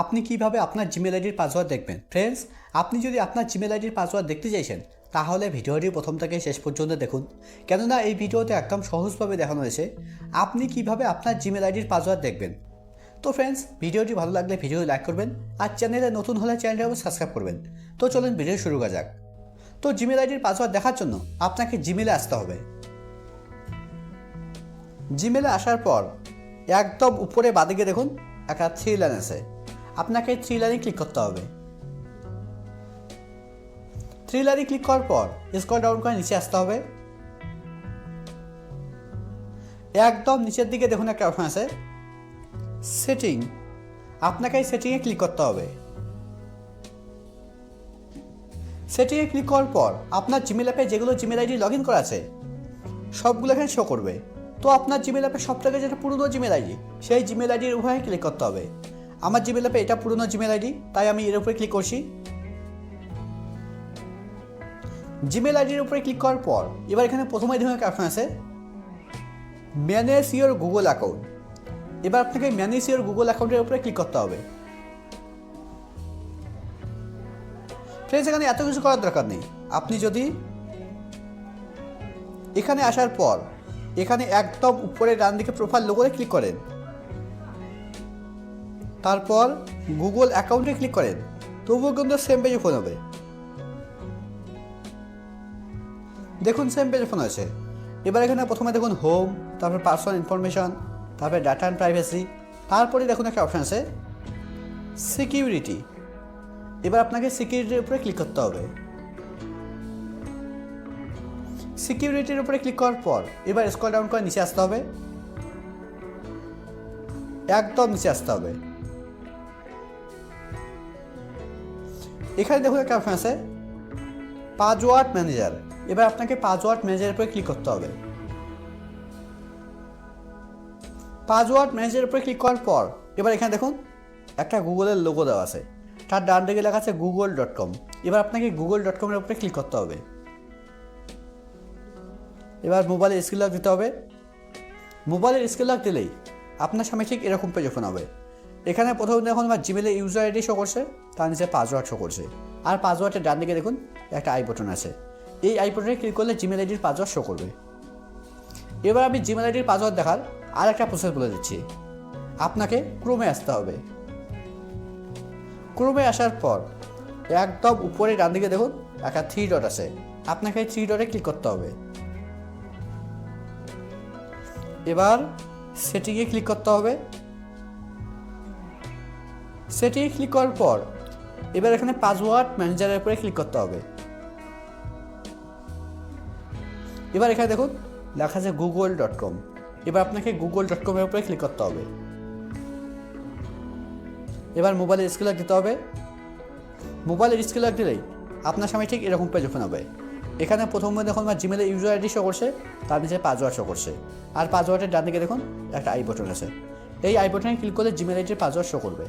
আপনি কীভাবে আপনার জিমেল আইডির পাসওয়ার্ড দেখবেন? ফ্রেন্ডস আপনি যদি আপনার জিমেল আইডির পাসওয়ার্ড দেখতে চাইছেন, তাহলে ভিডিওটি প্রথম থেকে শেষ পর্যন্ত দেখুন। কেননা এই ভিডিওতে একদম সহজভাবে দেখানো হয়েছে, আপনি কীভাবে আপনার জিমেল আইডির পাসওয়ার্ড দেখবেন। তো ফ্রেন্ডস ভিডিওটি ভালো লাগলে ভিডিও লাইক করবেন, আর চ্যানেলে নতুন হলে চ্যানেলটি অবশ্যই সাবস্ক্রাইব করবেন। তো চলুন ভিডিও শুরু করা যাক। তো জিমেল আইডির পাসওয়ার্ড দেখার জন্য আপনাকে জিমেলে আসতে হবে। জিমেলে আসার পর একদম উপরে বাদিকে দেখুন, একটা থ্রি লাইন আছে। আপনাকে থ্রি লাইনে ক্লিক করতে হবে। থ্রি লাইনে ক্লিক করার পর স্ক্রল ডাউন করে নিচে আসতে হবে। একদম নিচের দিকে দেখুন একটা অপশন আছে। সেটিং আপনাকে এই সেটিংয়ে ক্লিক করতে হবে। সেটিংয়ে ক্লিক করার পর আপনার জিমেল অ্যাপে যেগুলো জিমেল আইডি লগ ইন করা আছে, সবগুলো এখানে শো করবে। তো আপনার জিমেল অ্যাপে সব থেকে যেটা পুরনো জিমেল আইডি সেই জিমেল আইডির উভয়ে ক্লিক করতে হবে। আমার জিমেল অ্যাপে এটা পুরনো জিমেল আইডি তাই আমি এর উপরে ক্লিক করছি। জিমেল আইডির উপরে ক্লিক করার পর, এবার এখানে প্রথমে দেখুন একটা অপশন আছে। ম্যানেজ ইওর গুগল অ্যাকাউন্ট এবার আপনাকে ম্যানেজ ইওর গুগল অ্যাকাউন্টের উপরে ক্লিক করতে হবে। ফ্রেন্ডস এখানে এত কিছু করার দরকার নেই। আপনি যদি এখানে আসার পর, এখানে একদম উপরে ডান দিকে প্রোফাইল লোগোতে ক্লিক করেন তারপর গুগল অ্যাকাউন্টে ক্লিক করেন। তবুও কিন্তু সেম পেজে ফোন হবে। দেখুন সেম পেজে ফোন আছে। এবার এখানে প্রথমে দেখুন হোম তারপর পার্সোনাল ইনফরমেশন তারপরে ডাটা অ্যান্ড প্রাইভেসি তারপরে দেখুন একটা অপশান আছে সিকিউরিটি এবার আপনাকে সিকিউরিটির উপরে ক্লিক করতে হবে। সিকিউরিটির উপরে ক্লিক করার পর এবার স্ক্রল ডাউন করে নিচে আসতে হবে। একদম নিচে আসতে হবে। এখানে দেখুন একটা অপশন আছে পাসওয়ার্ড ম্যানেজার এবার আপনাকে পাসওয়ার্ড ম্যানেজারের উপরে ক্লিক করতে হবে। পাসওয়ার্ড ম্যানেজারের উপরে ক্লিক করার পর, এবার এখানে দেখুন একটা গুগলের লোগো দেওয়া আছে। তার ডান দিকে লেখা আছে গুগল ডট কম এবার আপনাকে গুগল ডট কমের উপরে ক্লিক করতে হবে। এবার মোবাইলের স্ক্রিন লক দিতে হবে। মোবাইলের স্ক্রিন লক দিলেই আপনার সামনে ঠিক এরকম পেজ ওপেন হবে। এখানে প্রথম দেখুন আমার জিমেলের ইউজার আইডি শো করছে, তার নিচে পাসওয়ার্ড শো করছে। আর পাসওয়ার্ডের ডান দিকে দেখুন, একটা আই বটন আছে। এই আই বটনে ক্লিক করলে জিমেল আইডির পাসওয়ার্ড শো করবে। এবার আমি জিমেল আইডির পাসওয়ার্ড দেখার আর একটা প্রসেস বলে দিচ্ছি। আপনাকে ক্রোমে আসতে হবে। ক্রোমে আসার পর একদম উপরে ডান দিকে দেখুন, একটা থ্রি ডট আছে। আপনাকে থ্রি ডটে ক্লিক করতে হবে। এবার সেটিংয়ে ক্লিক করতে হবে। সেটিংয়ে ক্লিক করার পর, এবার এখানে পাসওয়ার্ড ম্যানেজারের উপরে ক্লিক করতে হবে। এবার এখানে দেখুন, লেখা আছে গুগল ডট কম এবার আপনাকে গুগল ডট কমের উপরে ক্লিক করতে হবে। এবার মোবাইলের স্ক্রিন দিতে হবে। মোবাইলের স্ক্রিন দিলেই আপনার সামনে ঠিক এরকম পেজ ওপেন হবে। এখানে প্রথমে দেখুন আমার জিমেলের ইউজার আইডি শো করছে, তার নিচে পাসওয়ার্ড শো করছে। আর পাসওয়ার্ডের ডান দিকে দেখুন, একটা আই বটন আছে। এই আই বটনে ক্লিক করলে জিমেল আইডির পাসওয়ার্ড শো করবে।